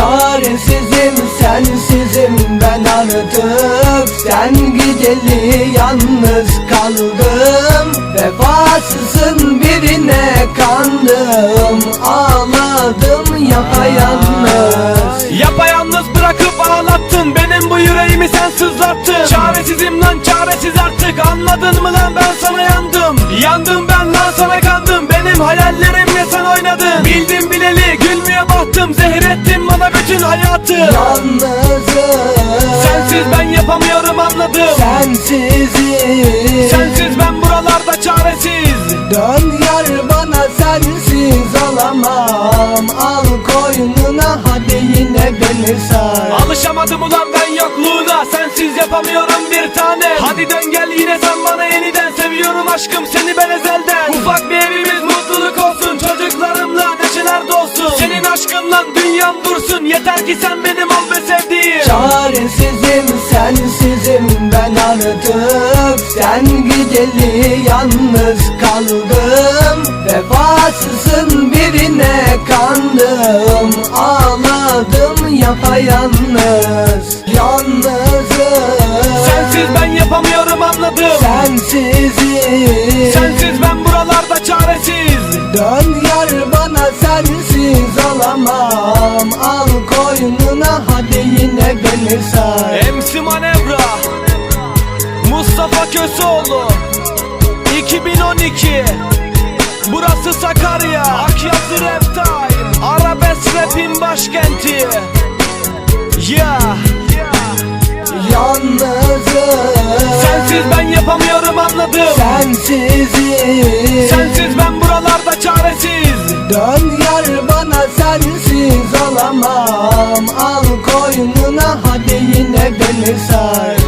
Çaresizim sensizim ben artık Sen gideli yalnız kaldım. Vefasızın birine kandım Ağladım yapayalnız. Yapayalnız bırakıp ağlattın Benim bu yüreğimi sen sızlattın. Çaresizim lan çaresiz artık Anladın mı lan ben sana yandım. Yandım ben lan sana bütün hayatı. Yalnızım. Sensiz ben yapamıyorum anladım. Sensizim. Sensiz ben buralarda çaresiz. Dön yar bana sensiz olamam Al koynuna hadi yine beni sar. Alışamadım ulan ben yokluğuna. Sensiz yapamıyorum bir tane. Hadi dön gel yine sen bana yeniden. Seviyorum aşkım seni ben ezelden. Ufak bir evimiz ki sen benim ol be sevdiğim. Çaresizim sensizim ben artık Sen gideli yalnız kaldım. Vefasızın birine kandım Ağladım yapayalnız Yalnızım. Sensiz ben yapamıyorum anladım. Sensizim. Sensiz ben buralarda çaresiz Dön yar bana sensiz olamam Al koynuna hadi yine beni sar MC Manevra Mustafa Köseoğlu 2012 Burası Sakarya Akyazı Rap Time Arabesk Rap'in başkenti. Yeah yapamıyorum anladım. Sensizim. Sensiz ben buralarda çaresiz. Dön yar bana sensiz olamam. Al koynuna hadi yine beni sar